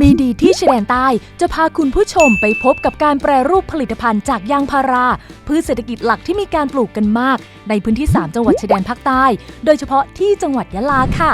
มีดีที่ชายแดนใต้จะพาคุณผู้ชมไปพบกับการแปรรูปผลิตภัณฑ์จากยางพารา พืชเศรษฐกิจหลักที่มีการปลูกกันมาก ในพื้นที่ 3 จังหวัดชายแดนภาคใต้ โดยเฉพาะที่จังหวัดยะลาค่ะ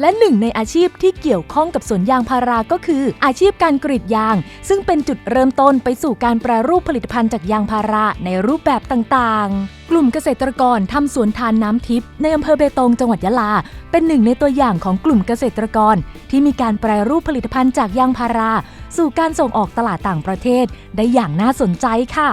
และหนึ่งในอาชีพที่เกี่ยวข้องกับสวนยางพาราก็คือ อาชีพการกรีดยาง ซึ่งเป็นจุดเริ่มต้นไปสู่การแปรรูปผลิตภัณฑ์จากยางพาราในรูปแบบต่างๆ กลุ่มเกษตรกรทำสวนทานน้ำทิพย์ในอำเภอเบตงจังหวัดยะลา เป็นหนึ่งในตัวอย่างของกลุ่มเกษตรกร ที่มีการแปรรูปผลิตภัณฑ์จากยางพารา สู่การส่งออกตลาดต่างประเทศ ได้อย่างน่าสนใจค่ะ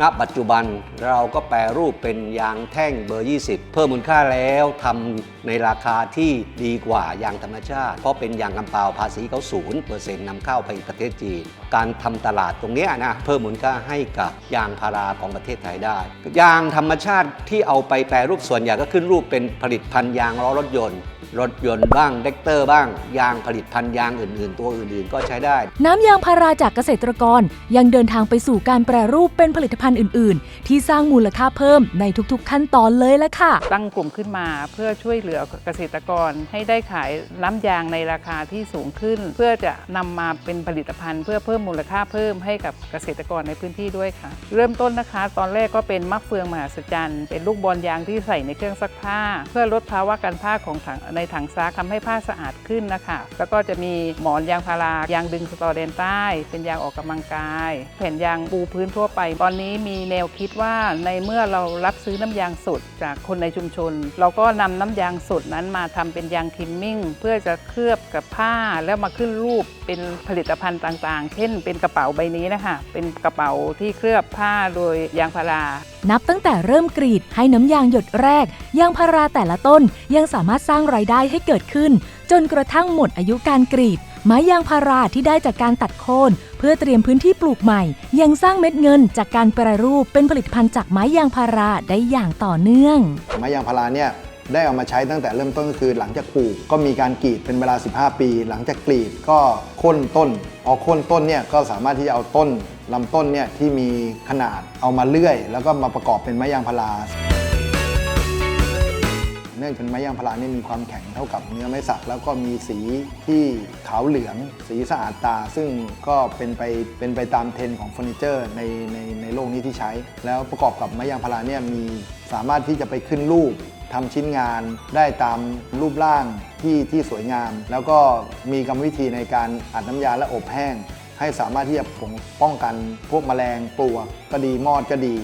ณปัจจุบันเราก็แปรรูปเป็นยางแท่งเบอร์ 20 เพิ่มมูลค่าแล้วทำในราคาที่ดีกว่ายางธรรมชาติ เพราะเป็นยางกำเปาภาษีเขาศูนย์เปอร์เซ็นต์นำเข้าไปประเทศจีน การทำตลาดตรงเนี้ยนะเพิ่มมูลค่าให้กับยางพาราของประเทศไทยได้ ยางธรรมชาติที่เอาไปแปรรูปส่วนใหญ่ก็ขึ้นรูปเป็นผลิตภัณฑ์ยางล้อรถยนต์ รถยนต์บ้างเด็กเตอร์บ้าง ยางผลิตภัณฑ์ยางอื่น ๆ ตัวอื่น ๆ ก็ใช้ได้ น้ำยางพาราจากเกษตรกรยังเดินทางไปสู่การแปรรูปเป็นผลิตภัณฑ์อื่น ๆ ที่สร้างมูลค่าเพิ่มในทุก ๆ ขั้นตอนเลยละค่ะ ตั้งกลุ่มขึ้นมาเพื่อช่วยเหลือเกษตรกรให้ได้ขายน้ำยางในราคาที่สูงขึ้น เพื่อจะนำมาเป็นผลิตภัณฑ์ เพื่อเพิ่มมูลค่าเพิ่มให้กับเกษตรกรในพื้นที่ด้วยค่ะ เริ่มต้นนะคะ ตอนแรกก็เป็นมะเฟืองมหัศจรรย์เป็นลูกบอลยางที่ใส่ในเครื่องซักผ้า เพื่อลดภาวะการผ้าของถังในถังซักทำให้ผ้าสะอาดขึ้นนะคะ แล้วก็จะมีหมอนยางพารายางดึงสตอเดนใต้ เป็นยางออกกำลังกาย แผ่นยางปูพื้นทั่วไป ตอนนี้มีแนวคิดว่าในเมื่อเรารับซื้อน้ำยางสดจากคนในชุมชน เราก็นำน้ำยางสดนั้นมาทำเป็นยางทิมมิ่ง เพื่อจะเคลือบกับผ้าแล้วมาขึ้นรูปเป็นผลิตภัณฑ์ต่างๆ เช่น เป็นกระเป๋าใบนี้นะคะเป็นกระเป๋าที่เคลือบผ้าโดยยางพารา นับตั้งแต่เริ่มกรีดให้น้ำยางหยดแรก ยางพาราแต่ละต้นยังสามารถสร้างรายได้ให้เกิดขึ้น จนกระทั่งหมดอายุการกรีด ไม้ยางพาราที่ได้จากการตัดโค่นเพื่อเตรียมพื้นที่ปลูกใหม่ ยังสร้างเม็ดเงินจากการแปรรูปเป็นผลิตภัณฑ์จากไม้ยางพาราได้อย่างต่อเนื่อง ไม้ยางพาราเนี่ยได้เอามาใช้ตั้งแต่เริ่มต้นก็คือหลังจากปลูกก็มีการกรีดเป็นเวลา 15 ปี หลังจากกรีดก็โค่นต้นพอโค่นต้นเนี่ยก็สามารถที่จะเอาต้น ลำต้นเนี่ยที่มีขนาดเอามาเลื่อย แล้วก็มาประกอบเป็นไม้ยางพารา เนื่องจากไม้ยางพาราเนี่ยมีความแข็งเท่ากับเนื้อไม้สัก แล้วก็มีสีที่ขาวเหลือง สีสะอาดตา ซึ่งก็เป็นไปเป็นไปตามเทรนด์ของเฟอร์นิเจอร์ในในในโลกนี้ที่ใช้ แล้วประกอบกับไม้ยางพาราเนี่ยมีสามารถที่จะไปขึ้นรูปทำชิ้นงานได้ตามรูปร่างที่ที่สวยงาม แล้วก็มีกรรมวิธีในการอัดน้ำยาและอบแห้ง ให้สามารถที่จะปกป้องกันพวกแมลงปลวกก็ดีมอดก็ดี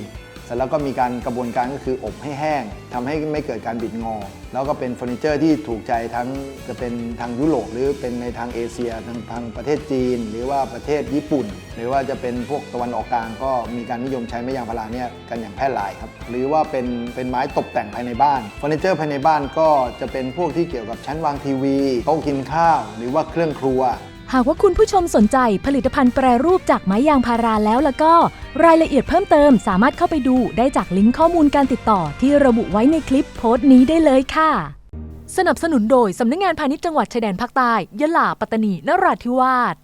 เสร็จแล้วก็มีการกระบวนการก็คืออบให้แห้งทำให้ไม่เกิดการบิดงอ แล้วก็เป็นเฟอร์นิเจอร์ที่ถูกใจทั้งจะเป็นทางยุโรปหรือเป็นในทางเอเชียทางทางประเทศจีน หรือว่าประเทศญี่ปุ่น หรือว่าจะเป็นพวกตะวันออกกลางก็มีการนิยมใช้ไม้ยางพาราเนี่ยกันอย่างแพร่หลายครับหรือว่าเป็นเป็นไม้ตกแต่งภายในบ้านเฟอร์นิเจอร์ภายในบ้านก็จะเป็นพวกที่เกี่ยวกับชั้นวางทีวีโต๊ะกินข้าว หรือว่าเครื่องครัว หากว่าคุณผู้ชมสนใจผลิตภัณฑ์แปรรูปจากไม้ยางพาราแล้วแล้วก็ รายละเอียดเพิ่มเติมสามารถเข้าไปดูได้จากลิงก์ข้อมูลการติดต่อที่ระบุไว้ในคลิปโพสต์นี้ได้เลยค่ะ สนับสนุนโดยสำนักงานพาณิชย์จังหวัดชายแดนภาคใต้ยะลาปัตตานีนราธิวาส